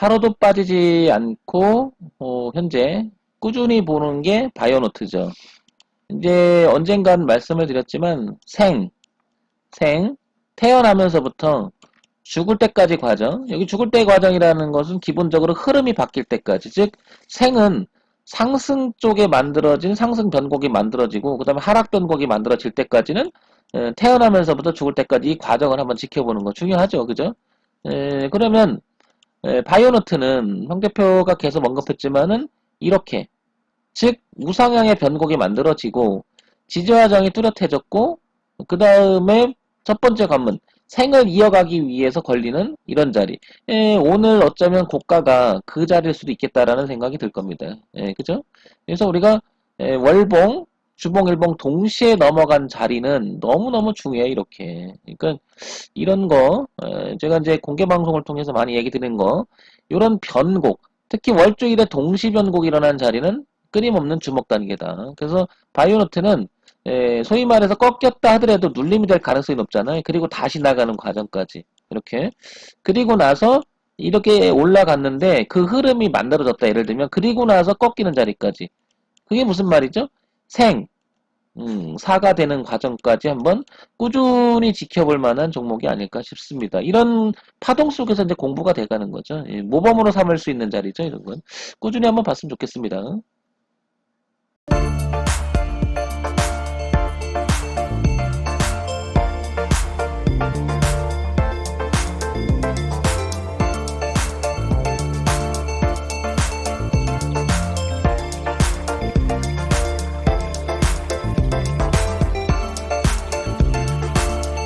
하루도 빠지지 않고 어, 현재 꾸준히 보는 게 바이오노트죠. 이제 언젠간 말씀을 드렸지만 생, 생, 태어나면서부터 죽을 때까지 과정. 여기 죽을 때 과정이라는 것은 기본적으로 흐름이 바뀔 때까지. 즉 생은 상승 쪽에 만들어진 상승 변곡이 만들어지고 그 다음에 하락 변곡이 만들어질 때까지는 에, 태어나면서부터 죽을 때까지 이 과정을 한번 지켜보는 거 중요하죠. 그죠? 에, 그러면 에, 바이오노트는 황 대표가 계속 언급했지만은 이렇게 즉 우상향의 변곡이 만들어지고 지지화장이 뚜렷해졌고 그 다음에 첫 번째 관문 생을 이어가기 위해서 걸리는 이런 자리 에, 오늘 어쩌면 고가가 그 자리일 수도 있겠다라는 생각이 들 겁니다. 예, 그죠? 그래서 우리가 에, 월봉, 주봉, 일봉 동시에 넘어간 자리는 너무너무 중요해 이렇게. 그러니까 이런 거 에, 제가 이제 공개 방송을 통해서 많이 얘기 드리는 거 이런 변곡 특히 월주일에 동시 변곡이 일어난 자리는 끊임없는 주목 단계다. 그래서 바이오노트는 에, 소위 말해서 꺾였다 하더라도 눌림이 될 가능성이 높잖아요. 그리고 다시 나가는 과정까지. 이렇게. 그리고 나서 이렇게 올라갔는데 그 흐름이 만들어졌다. 예를 들면 그리고 나서 꺾이는 자리까지. 그게 무슨 말이죠? 생, 음, 사가 되는 과정까지 한번 꾸준히 지켜볼 만한 종목이 아닐까 싶습니다. 이런 파동 속에서 이제 공부가 돼가는 거죠. 예, 모범으로 삼을 수 있는 자리죠. 이런 건. 꾸준히 한번 봤으면 좋겠습니다.